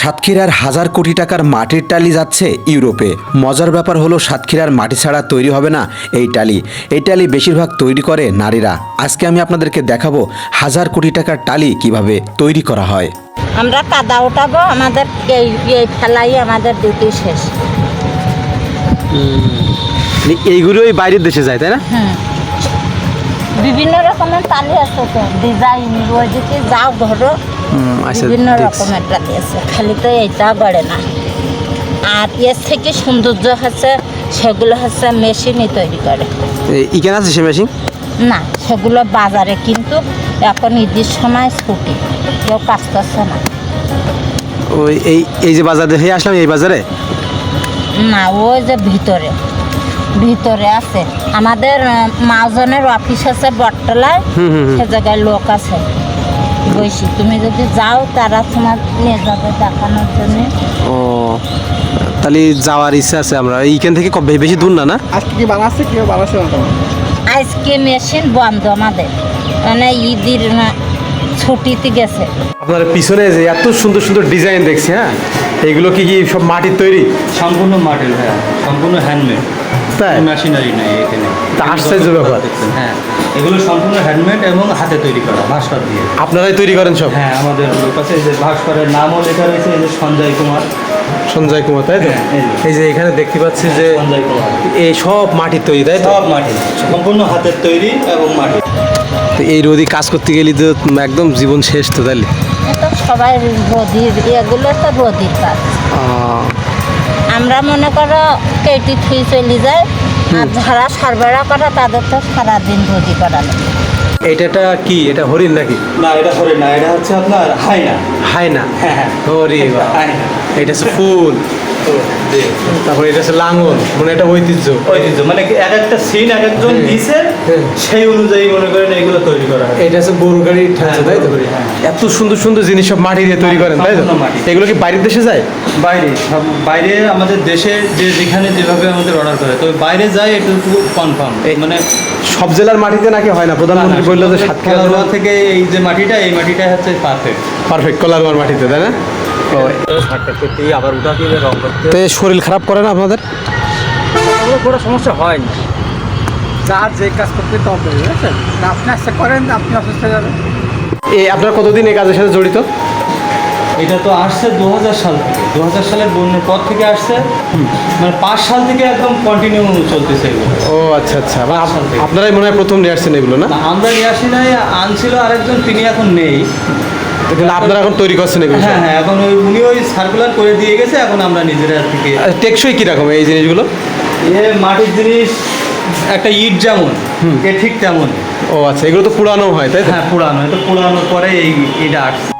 সাতক্ষীরার হাজার কোটি টাকার মাটির টালি যাচ্ছে ইউরোপে। মজার ব্যাপার হলো সাতক্ষীরার মাটি ছাড়া তৈরি হবে না এই টালি। এই টালি বেশিরভাগ তৈরি করে নারীরা। আজকে আমি আপনাদেরকে দেখাবো হাজার কোটি টাকার টালি কীভাবে তৈরি করা হয়। আমরা কাদা উঠাবো আমাদের এই ফেলাই আমাদের ডিউটি শেষ। এইগুলোই বাইরের দেশে যায় তাই না? বিভিন্ন রকমের তালি আছে তো ডিজাইন ওইদিকে যাও ধরো। বিভিন্ন রকমের টালি আছে খালি তো এইটা গড়ে না। আর এর থেকে সৌন্দর্য হচ্ছে সেগুলো হচ্ছে মেশিনই তৈরি করে। ইকেন আছে সে মেশিন? না সেগুলো বাজারে কিন্তু এখন ঈদের সময় ছুটি কেউ কাজ করছে না। ওই এই এই যে বাজার দেখে আসলাম এই বাজারে? না ওই যে ভিতরে ভিতরে আছে। আমাদের মাওজনের অফিস আছে বটতলায়। সে জায়গায় লোক আছে। বৈশি তুমি যদি যাও তারা তোমার নিয়ে যাবে দেখানোর জন্য। ও তাহলে যাওয়ার ইচ্ছা আছে আমরা। এইখান থেকে কবে বেশি দূর না না? আজকে কি বানাচ্ছে কেউ বানাচ্ছে না আজকে মেশিন বন্ধ আমাদের। মানে ঈদের ছুটিতে গেছে। আপনার পিছনে যে এত সুন্দর সুন্দর ডিজাইন দেখছি হ্যাঁ? এগুলো কি কি সব মাটির তৈরি? সম্পূর্ণ মাটির হ্যাঁ সম্পূর্ণ হ্যান্ডমেড তাই? মেশিনারি নাই এখানে। তা আশ্চর্য ব্যাপার। হ্যাঁ। এগুলো সম্পূর্ণ হ্যান্ডমেড এবং হাতে তৈরি করা ভাস্কর দিয়ে। আপনারাই তৈরি করেন সব? হ্যাঁ আমাদের লোক আছে এই যে ভাস্করের নামও লেখা রয়েছে এই যে সঞ্জয় কুমার। সঞ্জয় কুমার তাই তো? হ্যাঁ, এই যে। এখানে দেখতে পাচ্ছি যে সঞ্জয় কুমার। এই সব মাটির তৈরি তাই সব মাটি সম্পূর্ণ হাতের তৈরি এবং মাটি। তো এই রোদি কাজ করতে গেলে তো একদম জীবন শেষ তো তাইলে? সবাই রোদির এগুলো তো রোদির কাজ। আহ, মনে করো কেটি থুই চলে যায় আর যারা সরবরাহ করা তাদের তো সারাদিন ভোজি করা লাগে এটাটা কি? এটা হরিণ নাকি? না এটা হরিণ না এটা হচ্ছে আপনার হাইনা। হাইনা? হ্যাঁ হ্যাঁ। হরি এটা হচ্ছে ফুল। তারপরে এটা হচ্ছে লাঙল মানে এটা ঐতিহ্য। ঐতিহ্য মানে এক একটা সিন এক একজন হ্যাঁ। দিছে হ্যাঁ। সেই অনুযায়ী মনে করেন এগুলো তৈরি করা হয়। এটা হচ্ছে গরু গাড়ি ঠাঁচা তাই তো? হ্যাঁ। এত সুন্দর সুন্দর জিনিস সব মাটি দিয়ে তৈরি করেন তাই তো? এগুলো কি বাইরের দেশে যায়? বাইরে বাইরে আমাদের দেশে যে যেখানে যেভাবে আমাদের অর্ডার করে তো বাইরে যায় এটুকু কনফার্ম মানে সব জেলার মাটিতে নাকি হয় না? প্রধানমন্ত্রী বলল যে সাতক্ষীরা থেকে এই যে মাটিটা এই মাটিটা হচ্ছে পারফেক্ট পারফেক্ট কলারমার মাটিতে তাই না? তো শরীর খারাপ করে না আপনাদের? কোনো সমস্যা হয়নি। যার যে কাজ করতে তবে বুঝেছেন? তা আপনি করেন আপনি অসুস্থ যাবেন? এই আপনার কতদিন এই কাজের সাথে জড়িত? এটা তো আসছে দু সাল থেকে। দু সালের বন্যার পর থেকে আসছে। মানে পাঁচ সাল থেকে একদম কন্টিনিউ চলতেছে এগুলো। ও আচ্ছা আচ্ছা। মানে। আপনারাই মনে হয় প্রথম নিয়ে আসছেন এগুলো না? না, আমরা নিয়ে আসি নাই আনছিল আরেকজন তিনি এখন নেই। তাহলে আপনারা এখন তৈরি করছেন এগুলো হ্যাঁ হ্যাঁ এখন ওই উনি ওই সার্কুলার করে দিয়ে গেছে এখন আমরা নিজেরা থেকে আর টেকসই কীরকম এই জিনিসগুলো? এ মাটির জিনিস একটা ইট যেমন এ ঠিক তেমন ও আচ্ছা এগুলো তো পুরানো হয় তাই হ্যাঁ পুরানো এটা পুরানোর পরে এই এটা আসছে।